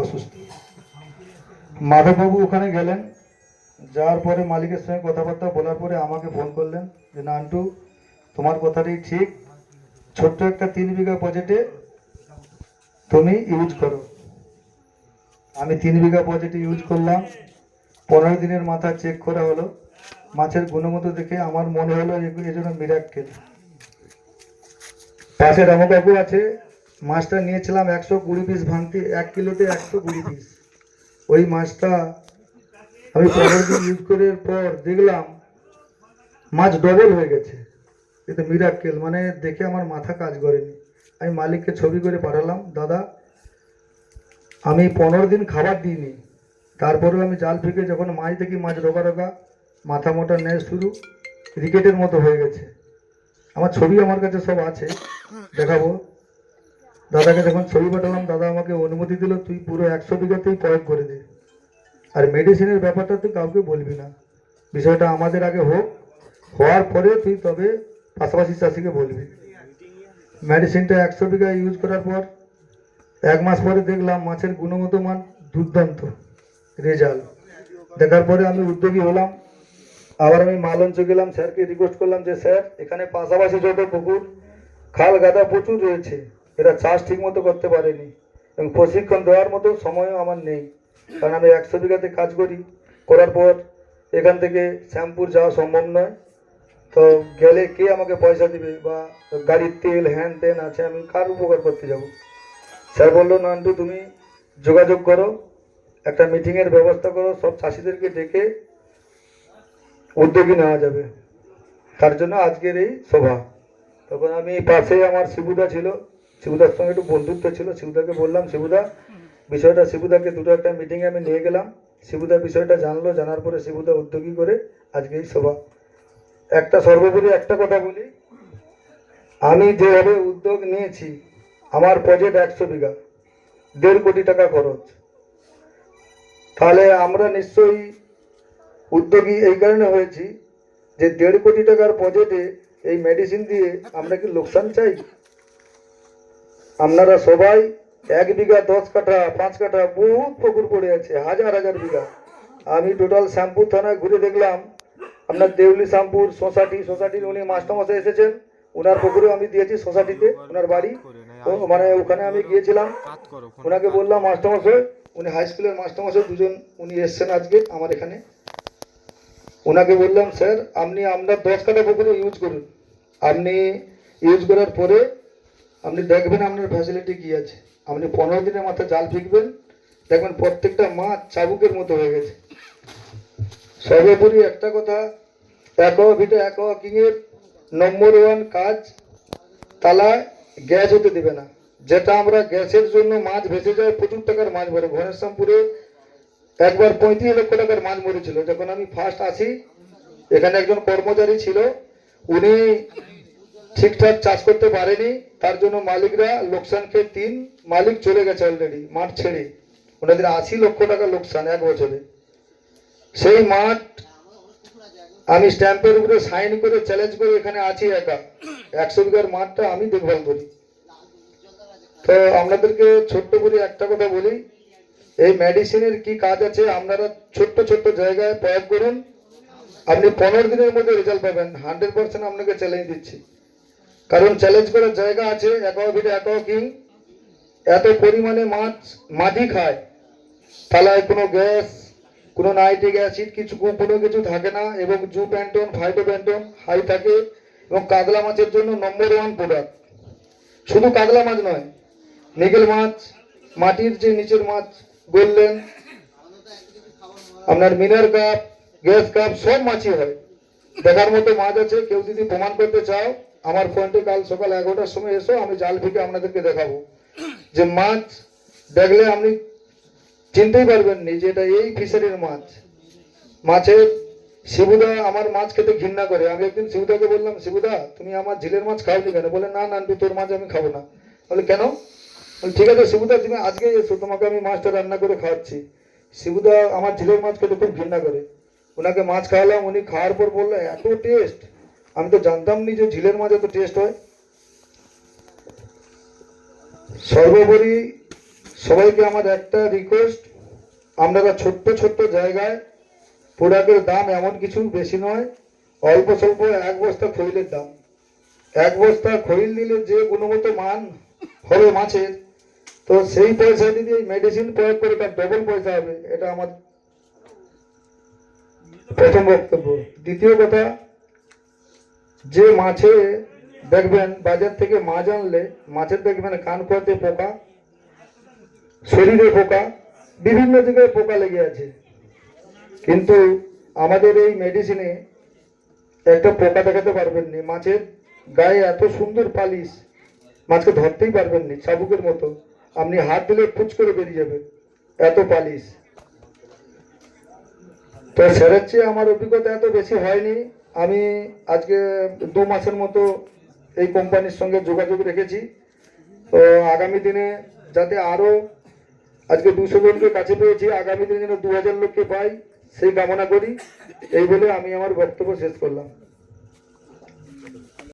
অসুস্থ। মাধববাবু ওখানে গেলেন। যাওয়ার পরে মালিকের সঙ্গে কথাবার্তা বলার পরে আমাকে ফোন করলেন যে, নান্টু, তোমার কথাটাই ঠিক। ছোট্ট একটা তিন বিঘা বাজেটে তুমি ইউজ করো। আমি তিন বিঘা বাজেটে ইউজ করলাম। পনেরো দিনের মাথা চেক করা হলো। মাছের গুণগত দেখে আমার মনে হলো এজন্য মিরাক্কেল পাশে রামবাবু আছে। মাছটা নিয়েছিলাম একশো কুড়ি পিস ভাঙতে, এক কিলোতে একশো কুড়ি পিস ওই মাছটা আমি পনেরো দিন ইউজ করার পর দেখলাম মাছ ডবল হয়ে গেছে। এটা মিরাক্কেল মানে দেখে আমার মাথা কাজ করেনি। আমি মালিককে ছবি করে পাঠালাম, দাদা, আমি পনেরো দিন খাবার দিইনি। তারপরেও আমি জাল ফেঁকে যখন মাছ দেখি মাছ রোগা রোগা, মাথা মোটা নেয় শুরু ক্রিকেটের মতো হয়ে গেছে। আমার ছবি আমার কাছে সব আছে, দেখাবো। দাদাকে যখন ছবি পাঠালাম, দাদা আমাকে অনুমতি দিল, তুই পুরো একশো বিঘাতেই প্রয়োগ করে দে। আর মেডিসিনের ব্যাপারটা তুই কাউকে বলবি না। বিষয়টা আমাদের আগে হোক, হওয়ার পরে তুই তবে পাশাপাশি চাষিকে বলবি। মেডিসিনটা একশো বিঘা ইউজ করার পর, এক মাস পরে দেখলাম মাছের গুণগত মান দুর্দান্ত রেজাল্ট দেখার পরে আমি উদ্যোগী হলাম। আবার আমি মালঞ্চ গেলাম, স্যারকে রিকোয়েস্ট করলাম যে, স্যার, এখানে পাশাপাশি যত পুকুর, খাল, গাদা প্রচুর রয়েছে। এরা চাষ ঠিক মতো করতে পারেনি। এবং প্রশিক্ষণ দেওয়ার মতো সময়ও আমার নেই। কারণ আমি একশো বিঘাতে কাজ করি। করার পর এখান থেকে শ্যামপুর যাওয়া সম্ভব নয়। তো গেলে কে আমাকে পয়সা দিবে বা গাড়ির তেল, হ্যান ত্যান আছে, আমি কার উপকার করতে যাব? স্যার বলল নান্টু তুমি যোগাযোগ করো, একটা মিটিংয়ের ব্যবস্থা করো, সব চাষিদেরকে ডেকে উদ্যোগী নেওয়া যাবে। তার জন্য আজকের এই সভা। তখন আমি পাশে আমার শিবুদা ছিল। শিবুদার সঙ্গে একটু বন্ধুত্ব ছিল, শিবুদাকে বললাম, শিবুদা, বিষয়টা, শিবুদাকে দুটো একটা মিটিংয়ে আমি নিয়ে গেলাম। শিবুদা বিষয়টা জানলো, জানার পরে শিবুদা উদ্যোগী করে আজকে এই সভা। একটা সর্বোপরি একটা কথা বলি। আমি যেভাবে উদ্যোগ নিয়েছি, আমার প্রজেক্ট একশো বিঘা, দেড় কোটি টাকা খরচ। তাহলে আমরা নিশ্চয়ই উদ্যোগী এই কারণে হয়েছি যে দেড় কোটি টাকার প্রজেক্টে এই মেডিসিন দিয়ে আমরা কি লোকসান চাই? আপনারা সবাই এক বিঘা, দশ কাঠা, পাঁচ কাঠা বহুত পুকুর পড়ে আছে, হাজার হাজার বিঘা। আমি টোটাল শ্যামপুর থানায় ঘুরে দেখলাম, আপনার দেউলি শ্যামপুর সোসাইটি সোসাইটির উনি মাস্টারমশাই এসেছেন ওনার পুকুরেও আমি দিয়েছি সোসাইটিতে ওনার বাড়ি। তো মানে ওখানে আমি গিয়েছিলাম ওনাকে বললাম, মাস্টারমশাই, উনি হাই স্কুলের মাস্টারমশাই, দুজন উনি এসছেন আজকে আমার এখানে। ওনাকে বললাম, স্যার, আপনি আপনার দশ কাটা পুকুরে ইউজ করুন। আপনি ইউজ করার পরে আপনি দেখবেন আপনার ফ্যাসিলিটি কি আছে। আপনি পনেরো দিনের মাথায় জাল ফিকবেন, দেখবেন প্রত্যেকটা মাছ চাবুকের মতো হয়ে গেছে। সর্বোপরি একটা কথা একোয়া ভিটা একোয়া কিংয়ের নম্বর ওয়ান কাজ তালা গ্যাস হতে দেবে না। যেটা আমরা গ্যাসের জন্য মাছ ভেসে যায়, প্রচুর টাকার মাছ মরে ঘনেশ্যামপুরে একবার পঁয়ত্রিশ লক্ষ টাকার মাছ মরেছিল। যখন আমি ফার্স্ট আসি, এখানে একজন কর্মচারী ছিল, উনি ঠিকঠাক চাষ করতে পারেনি, তার জন্য মালিকরা লোকসান খেয়ে তিন মালিক চলে গেছে অলরেডি মাঠ ছেড়ে। ওনাদের আশি লক্ষ টাকা লোকসান এক বছরে। সেই মাঠ আমি স্ট্যাম্পের উপরে সাইন করে চ্যালেঞ্জ করে এখানে আছি একা। একশো বিঘার মাঠটা আমি দেখভাল করি। তো আপনাদেরকে ছোট্ট করে একটা কথা বলি, এই মেডিসিনের কি কাজ আছে আপনারা ছোট্ট ছোট্ট জায়গায় প্রয়োগ করুন, আপনি পনেরো দিনের মধ্যে রেজাল্ট পাবেন। হান্ড্রেড পার্সেন্ট আপনাকে চ্যালেঞ্জ দিচ্ছি। কারণ চ্যালেঞ্জ করার জায়গা আছে একোয়া ভিটে একোয়া কিং এত পরিমাণে মাছ মাটি খায়। থালায় কোনো গ্যাস, কোনো নাইট্রিক অ্যাসিড কিছু কোনো কিছু থাকে না এবং জু প্যান্টন, ফাইটো প্যান্টন হাই থাকে এবং কাতলা মাছের জন্য নম্বর ওয়ান প্রোডাক্ট শুধু কাতলা মাছ নয় নিগেল মাছ, মাটির যে নিচের মাছ বললেন আপনার মিনার কাপ, গ্যাস কাপ, সব মাছই হয়। দেখার মতো মাছ আছে, কেউ যদি প্রমাণ করতে চাও আমার পয়েন্টে কাল সকাল এগারোটার সময় এসো, আমি জাল ফিকে আপনাদেরকে দেখাবো। যে মাছ দেখলে আপনি চিনতেই পারবেন নি যে এটা এই ফিশারির মাছ। মাছের শিবুদা আমার মাছ খেতে ঘৃণা করে। আমি একদিন শিবুদাকে বললাম, শিবুদা, তুমি আমার ঝিলের মাছ খাওনি কেন? বলে, না নান্টু তোর মাছ আমি খাব না। বলে, কেন? ঠিক আছে, শিবুদা, তুমি আজকে এসো, তোমাকে আমি মাছটা রান্না করে খাওয়াচ্ছি। শিবুদা আমার ঝিলের মাছ খেতে খুব ঘৃণা করে। ওনাকে মাছ খাওয়ালাম, উনি খাওয়ার পর বলল, এত টেস্ট আমি তো জানতাম নি যে ঝিলের মাছ এত টেস্ট হয়। সর্বোপরি সবাইকে আমার একটা রিকোয়েস্ট আপনারা ছোট্ট ছোট্ট জায়গায় প্রোডাক্টের দাম এমন কিছু বেশি নয়, অল্প স্বল্প এক বস্তা খৈলের দাম। এক বস্তা খৈল দিলে যে গুণগত মান হবে মাছের, তো সেই পয়সা যদি মেডিসিন প্রয়োগ করে তার ডবল পয়সা হবে, এটা আমার প্রথম বক্তব্য। দ্বিতীয় কথা যে মাছে দেখবেন, বাজার থেকে মাছ আনলে মাছের দেখবেন কান পাতে পোকা, শরীরে পোকা, বিভিন্ন জায়গায় পোকা লেগে আছে। কিন্তু আমাদের এই মেডিসিনে একটা পোকা দেখাতে পারবেন না। মাছের গায়ে এত সুন্দর পালিশ, মাছকে ধরতেই পারবেন না, চাবুকের মতো। আপনি হাত দিলে ফুচ করে বেরিয়ে যাবে, এত পালিশ। তো স্যারের চেয়ে আমার অভিজ্ঞতা এত বেশি হয়নি। আমি আজকে দু মাসের মতো এই কোম্পানির সঙ্গে যোগাযোগ রেখেছি। তো আগামী দিনে যাতে আরও আজকে দুশো জনকে কাছে পেয়েছি, আগামী দিনে যেন দু হাজার লোককে পাই, সেই কামনা করি। এই বলে আমি আমার বক্তব্য শেষ করলাম।